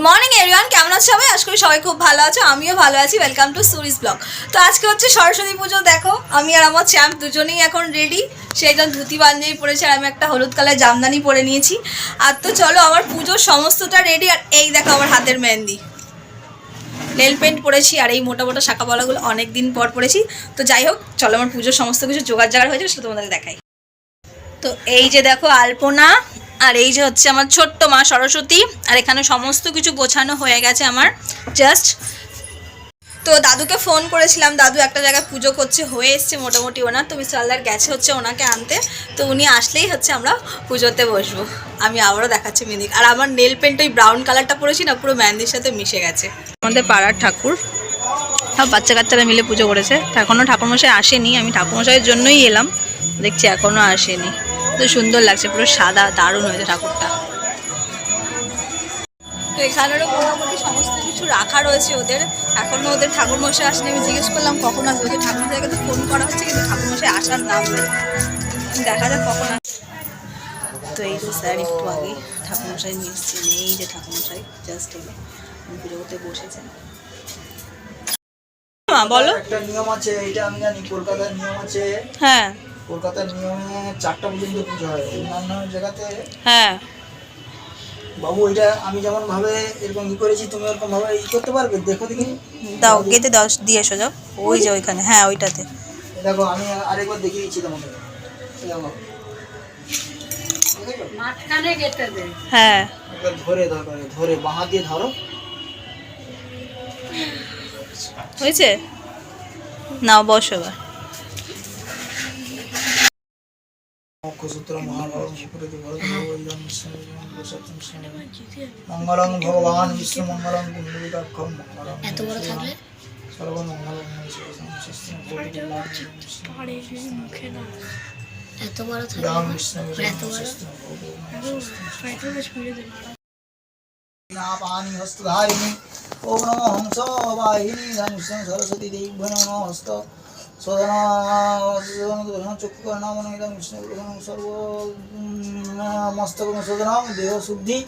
Good morning everyone কেমন আছো সবাই? আশা করি সবাই খুব ভালো আছো। আমিও ভালো আছি। ওয়েলকাম টু সুরিস ব্লগ তো আজকে হচ্ছে সরস্বতী পুজো, দেখো। আমি আর আমার চ্যাম্প দুজনেই এখন রেডি সে একজন ধুতি পাঞ্জাবি পরেছে আর আমি একটা হলুদ কালার জামদানি পরে নিয়েছি। আর তো চলো, আমার পুজোর সমস্তটা রেডি আর এই দেখো আমার হাতের মেহেন্দি। নেল পেন্ট পরেছি আর এই মোটা মোটা শাখা বলাগুলো অনেক দিন পর পরেছি। তো যাই হোক, চলো আমার পুজোর সমস্ত কিছু জোগাড় জাগাড় হয়েছে সেটা তোমাদের দেখাই। তো এই যে দেখো আলপনা আর এই যে হচ্ছে আমার ছোট্ট মা সরস্বতী, আর এখানে সমস্ত কিছু গোছানো হয়ে গেছে আমার জাস্ট তো দাদুকে ফোন করেছিলাম, দাদু একটা জায়গায় পুজো করছে, হয়ে এসছে মোটামুটি ওনার, তো মিস্টার গেছে হচ্ছে ওনাকে আনতে, তো উনি আসলেই হচ্ছে আমরা পুজোতে বসবো। আমি আবারও দেখাচ্ছি মেহেন্দি আর আমার নেল পেন্ট ওই ব্রাউন কালারটা পরেছি না, পুরো মেহেন্দির সাথে মিশে গেছে। আমাদের পাড়ার ঠাকুর, সব বাচ্চা কাচ্চারা মিলে পুজো করেছে এখনও ঠাকুরমশাই আসেনি, আমি ঠাকুরমশাইয়ের জন্যই এলাম, দেখছি এখনও আসেনি। তো সুন্দর লাগছে পুরো সাদা দারুণ হয়েছে ঠাকুরটা। তো এখানেরও মোটামুটি সমস্ত কিছু রাখা রয়েছে ওদের। এখনও ওদের ঠাকুরমশাই আসেনি আমি জিজ্ঞেস করলাম কখন আসবে ওদের ঠাকুরমশাইকে তো ফোন করা হচ্ছে কিন্তু ঠাকুরমশাই আসার নাম দেখা যাক কখন তো এই যে স্যার একটু আগে ঠাকুরমশাই নিয়ে এসছেন এই যে ঠাকুরমশাই জাস্ট এলো করতে বসেছেন। মা বলো। একটা নিয়ম আছে এটা আমি জানি কলকাতার নিয়ম আছে। হ্যাঁ। কলকাতার নিয়মে চারটা পর্যন্ত পুজো হয়। অন্যান্য জায়গাতে হ্যাঁ। বাবু এটা আমি যেমন ভাবে এরকম ই করেছি তুমি এরকম ভাবে ই করতে পারবে? দেখো দেখি। দাও গেতে দাও দিয়ে এসো যাও। ওই যে ওইখানে হ্যাঁ ওইটাতে। দেখো আমি আরেকবার দেখিয়ে দিচ্ছি তোমাকে। দেখো? হ্যাঁ। ধরে ধরো ধরে বাঁ দিয়ে ধরো। হয়েছে? নাও বসো এবার। মঙ্গলং ভগবান বিষ্ণু মঙ্গলং কুণ্ডলিকাক্ষম মঙ্গলং এত বড় থাকলে সর্বমঙ্গলং এত বড় থাকে রাম বিষ্ণু এত বড় পানি হস্তধারিণী ওম নমো হংস বাহিনী রাম বিষ্ণু সরস্বতী দেবী নমো হস্ত সদনা চক্ষু নাম ইদম বিষ্ণু সর্ব মস্তক শোধনম দেহ শুদ্ধি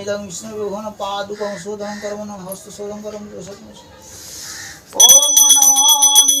ইদম বিষ্ণু বিঘন পাদুকম শোধন কর্ম নম হস্ত শোধন কর্ম ওম নমামি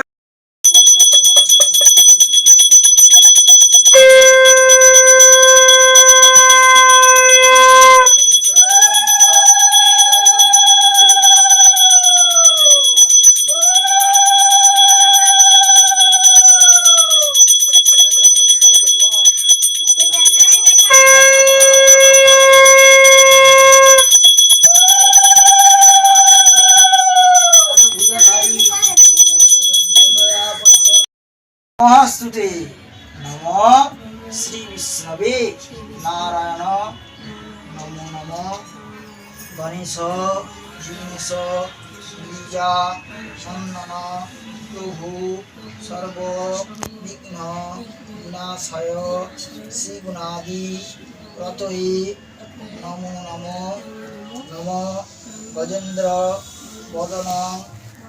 মহাস্তুতে নম শ্রী বিষ্ণবে নারায়ণ নমো নম। গণেশ জিনেশ বীজা চন্দন, প্রভু, সর্ব বিঘ্ন, বিনাশয়, শ্রীগুণাদি, রতয়ে, নমো নম। নম গজেন্দ্র, বদন,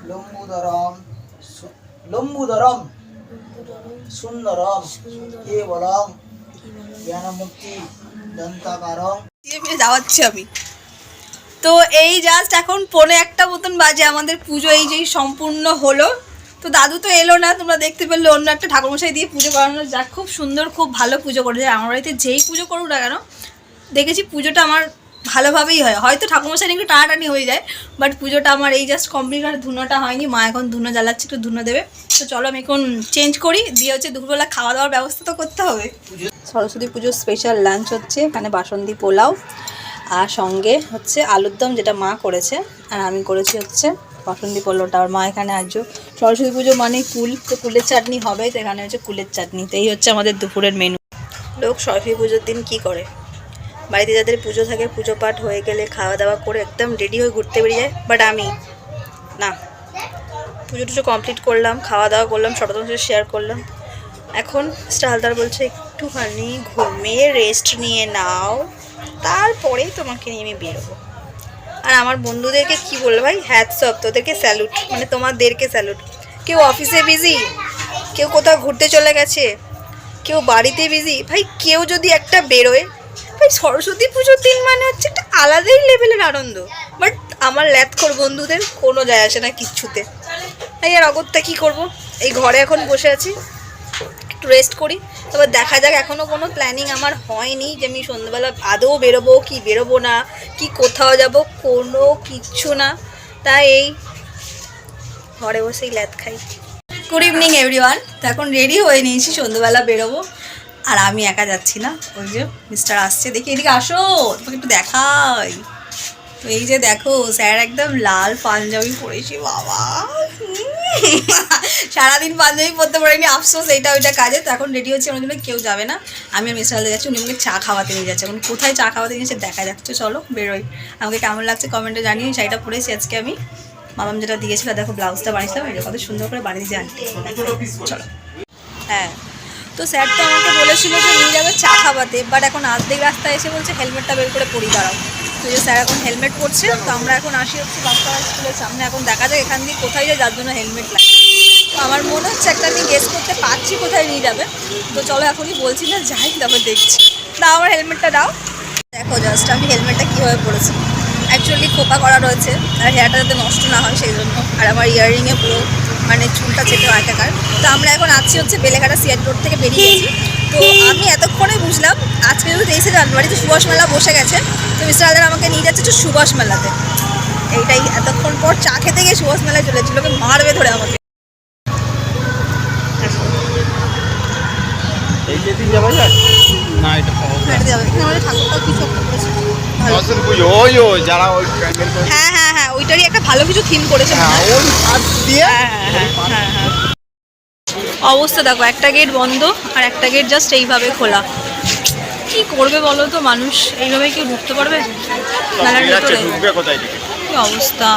লম্বুদরম লম্বুদরম। সুন্দরম, কেবলম, জ্ঞানমুক্তি, দন্তাকারম। যাওয়াচ্ছি আমি। তো এই জাস্ট এখন পৌনে একটা মতন বাজে, আমাদের পুজো এই যেই সম্পূর্ণ হলো। তো দাদু তো এলো না, তোমরা দেখতে পেলে অন্য একটা ঠাকুরমশাই দিয়ে পুজো করানো। যাক, খুব সুন্দর, খুব ভালো পুজো করেছে। আমার বাড়িতে যেই পুজো করুক না কেন, দেখেছি পুজোটা আমার ভালোভাবেই হয়। হয়তো ঠাকুরমশাই একটু টানাটানি হয়ে যায় বাট পুজোটা আমার এই জাস্ট কমপ্লিট আর ধুনোটা হয়নি। মা এখন ধুনো জ্বালাচ্ছে, একটু ধুনো দেবে। তো চলো আমি এখন চেঞ্জ করি। দিয়ে হচ্ছে দুপুরবেলা খাওয়া দাওয়ার ব্যবস্থা তো করতে হবে। সরস্বতী পুজোর স্পেশাল লাঞ্চ হচ্ছে, এখানে বাসন্তী পোলাও আর সঙ্গে হচ্ছে আলুর দম যেটা মা করেছে। আর আমি করেছি হচ্ছে বাসন্তী পোলাওটা। আর মা এখানে আজ সরস্বতী পুজো মানে কুল তো কুলের চাটনি হবে, তো এখানে হচ্ছে কুলের চাটনি। তো এই হচ্ছে আমাদের দুপুরের মেনু লোক সরস্বতী পুজোর দিন কি করে? বাড়িতে যাদের পুজো থাকে, পুজো পাঠ হয়ে গেলে খাওয়া দাওয়া করে একদম রেডি হয়ে ঘুরতে বেরিয়ে যায়। বাট আমি, না। পুজো টুজো কমপ্লিট করলাম, খাওয়া দাওয়া করলাম সবার সাথে শেয়ার করলাম। এখন স্টালদার বলছে, একটুখানি ঘুমিয়ে রেস্ট নিয়ে নাও, তারপরেই তোমাকে নিয়ে আমি বেরোবো। আর আমার বন্ধুদেরকে কি বলব ভাই? হ্যাটস অফ তোদেরকে স্যালুট মানে তোমাদেরকে স্যালুট কেউ অফিসে বিজি কেউ কোথাও ঘুরতে চলে গেছে? কেউ বাড়িতে বিজি ভাই, কেউ যদি একটা বেরোয় সরস্বতী পুজোর দিন মানে হচ্ছে একটা আলাদাই লেভেলের আনন্দ। বাট আমার ল্যাথখোর বন্ধুদের কোনো যায় আসে না কিচ্ছুতে। এই আর অগত্যা কী করব? এই ঘরে এখন বসে আছি। একটু রেস্ট করি। তারপর দেখা যাক এখনও কোনো প্ল্যানিং আমার হয়নি যে আমি সন্ধ্যাবেলা আদৌ বেরোবো কি বেরোবো না, কি কোথাও যাব, কোনো কিচ্ছু না। তাই এই ঘরে বসেই ল্যাদ খাই। গুড ইভিনিং এভরিওয়ান তো এখন রেডি হয়ে নিয়েছি সন্ধ্যাবেলা বেরোবো। আর আমি একা যাচ্ছি না। ওই যে মিস্টার আসছে। দেখি এদিকে আসো, তোমাকে একটু দেখাই। তো এই যে দেখো, স্যার একদম লাল পাঞ্জাবি পরেছি, বাবা। সারাদিন পাঞ্জাবি পরতে পারিনি, আফসোস এইটা ওইটা কাজে। তো এখন রেডি হচ্ছে আমার জন্য কেউ যাবে না। আমি আর মিস্টার যাচ্ছি, উনি আমাকে চা খাওয়াতে নিয়ে যাচ্ছে। এখন কোথায় চা খাওয়াতে নিয়ে দেখা যাচ্ছে চলো, বেরোই। আমাকে কেমন লাগছে কমেন্টে জানিয়ে শাড়িটা পরেছি আজকে আমি। মামাম যেটা দিয়েছিল, দেখো ব্লাউজটা বানিয়েছিলাম, এটা কত সুন্দর করে বানিয়েছি আনতে চলো। হ্যাঁ। তো স্যার তো আমাকে বলেছিল যে নিয়ে যাবে চা খাওয়াতে বাট এখন আর্ধেক রাস্তায় এসে বলছে হেলমেটটা বের করে পরি দাঁড়াও। তো যে স্যার এখন হেলমেট পরছে, তো আমরা এখন আসি হচ্ছে বাচ্চারা স্কুলের সামনে, এখন দেখা যাক এখান দিয়ে কোথায় যায়, যার জন্য হেলমেট লাগে। তো আমার মনে হচ্ছে একটা আমি গেস করতে পারছি কোথায় নিয়ে যাবে। তো চলো এখনই বলছি না, যাই তারপর দেখছি। দাও আমার হেলমেটটা দাও। দেখো জাস্ট আমি হেলমেটটা কীভাবে পরেছি। অ্যাকচুয়ালি খোপা করা রয়েছে, আর হেয়ারটা যাতে নষ্ট না হয় সেই জন্য, আর আমার ইয়াররিংয়ে পুরো মানে চুলটা চেপে আয়তাকার। তো আমরা এখন আছি হচ্ছে বেলেঘাটা সিয়াট রোড থেকে বেরিয়ে গেছি। তো আমি এতক্ষণে বুঝলাম আজকে যেহেতু তেইশে জানুয়ারি তো সুভাষ মেলা বসে গেছে। তো মিস্টার আদার আমাকে নিয়ে যাচ্ছে হচ্ছে সুভাষ মেলাতে এইটাই এতক্ষণ পর চা খেতে গিয়ে সুভাষ মেলায় চলেছিল ওকে মারবে ধরে আমাকে। হ্যাঁ হ্যাঁ হ্যাঁ। ওইটারই একটা ভালো কিছু থিম করেছে মনে হ্যাঁ হয়। হ্যাঁ অবস্থা দেখো একটা গেট বন্ধ আর একটা গেট জাস্ট এইভাবে খোলা। কি করবে বলো তো মানুষ? এইভাবে কেউ ঢুকতে পারবে? মেলার ভিতরে। কি অবস্থা?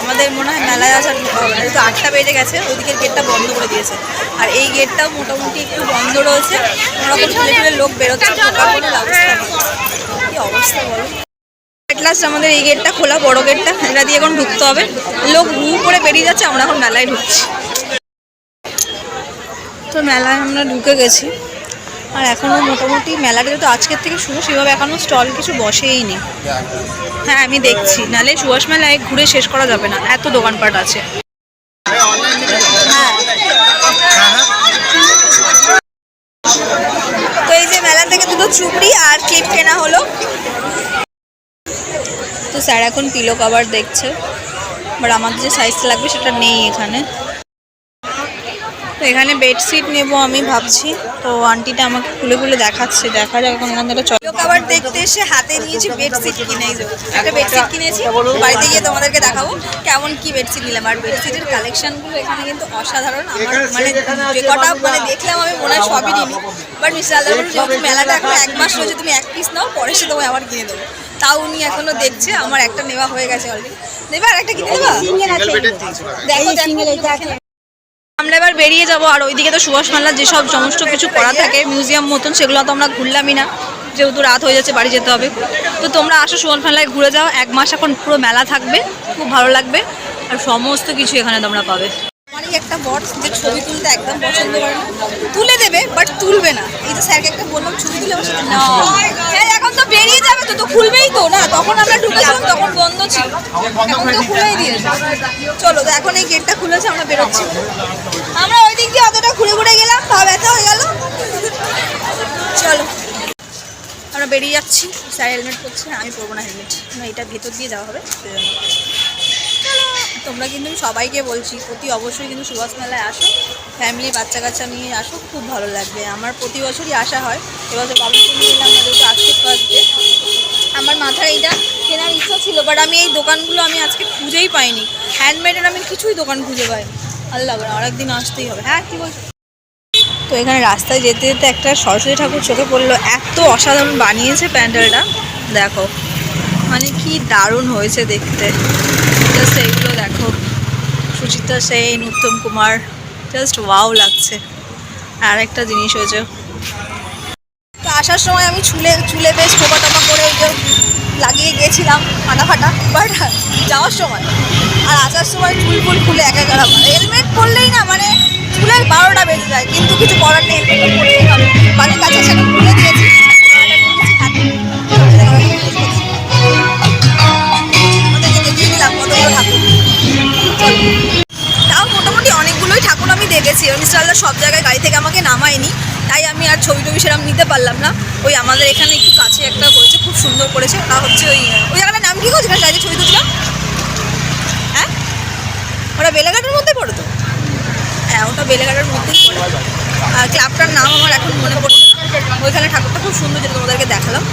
আমাদের মনে হয় মেলায় আসার ঢোকা হবে না যেহেতু আটটা বেজে গেছে ওইদিকের গেটটা বন্ধ করে দিয়েছে। আর এই গেটটাও মোটামুটি একটু বন্ধ রয়েছে। ওরকম ছেলে ছেলে লোক বেরোচ্ছে কোনো কি অবস্থা বলো? লাস্ট আমাদের এই গেটটা খোলা, বড় গেটটা এটা দিয়ে এখন ঢুকতে হবে। লোক হু করে বেরিয়ে যাচ্ছে, আমরা এখন মেলায় ঢুকছি। তো মেলায় আমরা ঢুকে গেছি। আর এখনও মোটামুটি মেলাটা যেহেতু আজকের থেকে শুরু, সেভাবে এখনও স্টল কিছু বসেই নেই। হ্যাঁ আমি দেখছি। নালে সুভাষ মেলায় ঘুরে শেষ করা যাবে না, এত দোকানপাট আছে। হ্যাঁ। তো এই যে মেলা থেকে দুটো চুপড়ি আর ক্লিপ কেনা হলো। তো স্যার এখন পিলো কভার দেখছে। বাট আমাদের যে সাইজ লাগবে সেটা নেই এখানে। তো এখানে বেডশিট নেব আমি ভাবছি। তো আন্টিটা আমাকে খুলে খুলে দেখাচ্ছে। দেখা যাক এখন এখান থেকে চলো কভার দেখতে এসে হাতে নিয়েছি বেডশিট কিনে। একটা বেডশিট কিনেছি। বাড়িতে গিয়ে তোমাদেরকে দেখাবো কেমন কি বেডশিট নিলাম। আর বেডশিটের কালেকশনগুলো এখানে কিন্তু অসাধারণ। আমার মানে যে কটা মানে দেখলাম আমি মনে হয় সবই নিনি বাট মিস্টার যেহেতু মেলাটা এখন এক মাস রয়েছে তুমি এক পিস নাও পরে সে তোমায় আবার কিনে দেবো। তাও উনি এখনও দেখছে আমার একটা নেওয়া হয়ে গেছে অলরেডি দেবা আর একটা কিনে দেবা দেখো দেখো। আমরা এবার বেরিয়ে যাব আর ওইদিকে তো সুভাষ মেলার যেসব সমস্ত কিছু করা থাকে মিউজিয়াম মতন সেগুলো তো আমরা ঘুরলামই না। যেহেতু রাত হয়ে যাচ্ছে বাড়ি যেতে হবে। তো তোমরা আসো সুভাষ মেলায় ঘুরে যাও। এক মাস এখন পুরো মেলা থাকবে খুব ভালো লাগবে। আর সমস্ত কিছু এখানে তোমরা পাবে। আমারই একটা বট যে ছবি তুলতে একদম পছন্দ করে না। তুলে দেবে বাট তুলবে না। এই যে স্যারকে একটা বললাম ছবি তুলে আমার সাথে না এখন তো বেরিয়ে যাবে তো তো খুলবেই না তখন আমরা ঢুকেছিলাম তখন বন্ধ ছিল। এখন তো খুলেই দিয়েছে। চলো তো এখন এই গেটটা খুলেছে আমরা বেরোচ্ছি। আমরা ওই দিক দিয়ে অতটা ঘুরে ঘুরে গেলাম পা ব্যথা হয়ে গেল। চলো। আমরা বেরিয়ে যাচ্ছি স্যার হেলমেট পরছে আমি পরবো না হেলমেট। এটা ভেতর দিয়ে যাওয়া হবে। তোমরা কিন্তু আমি সবাইকে বলছি প্রতি অবশ্যই কিন্তু সুভাষ মেলায় আসো। ফ্যামিলি বাচ্চা কাচ্চা নিয়ে আসো খুব ভালো লাগবে। আমার প্রতি বছরই আসা হয়। এবছর বাবুকে নিয়ে এলাম না যেহেতু আজকে ফার্স্ট ডে আমার মাথার এইটা কেনার ইচ্ছা ছিল বাট আমি এই দোকানগুলো আমি আজকে খুঁজেই পাইনি। হ্যান্ডমেডের আমি কিছুই দোকান খুঁজে পাইনি। আল্লাহ আর একদিন আসতেই হবে। হ্যাঁ কী বলছো? তো এখানে রাস্তায় যেতে যেতে একটা সরস্বতী ঠাকুর চোখে পড়ল। এত অসাধারণ বানিয়েছে প্যান্ডেলটা। দেখো মানে কি দারুণ হয়েছে দেখতে। জাস্ট এইগুলো দেখো। সুচিত্রা সেন, উত্তম কুমার। জাস্ট ওয়াও লাগছে। আর একটা জিনিস হয়েছে আসার সময় আমি চুলে চুলে বেশ টোপা টোপা করে লাগিয়ে গিয়েছিলাম ফাটা ফাটা বাট যাওয়ার সময়। আর আসার সময় চুল ফুল খুলে একা একা হেলমেট পরলেই না মানে চুলের বারোটা বেজে যায়, কিন্তু কিছু করার নেই বাড়ির কাছে সেটা খুলে দিয়েছি। দেখিয়ে দিলাম কতগুলো ঠাকুর। মিস্টার আল্লাহ সব জায়গায় গাড়ি থেকে আমাকে নামায়নি, তাই আমি আর ছবি টবি সেরকম নিতে পারলাম না। ওই আমাদের এখানে একটু কাছে একটা করেছে, খুব সুন্দর করেছে। ওটা হচ্ছে ওই ওই জায়গাটার নাম কি গো যেখানে গাড়িতে ছবি তুলছিলাম? হ্যাঁ? ওটা বেলেঘাটের মধ্যে পড়ে তো? হ্যাঁ ওটা বেলেঘাটের মধ্যেই পড়ে। আর ক্লাবটার নাম আমার এখন মনে পড়ছে ওইখানে ঠাকুরটা খুব সুন্দর যেটা তোমাদেরকে দেখালাম।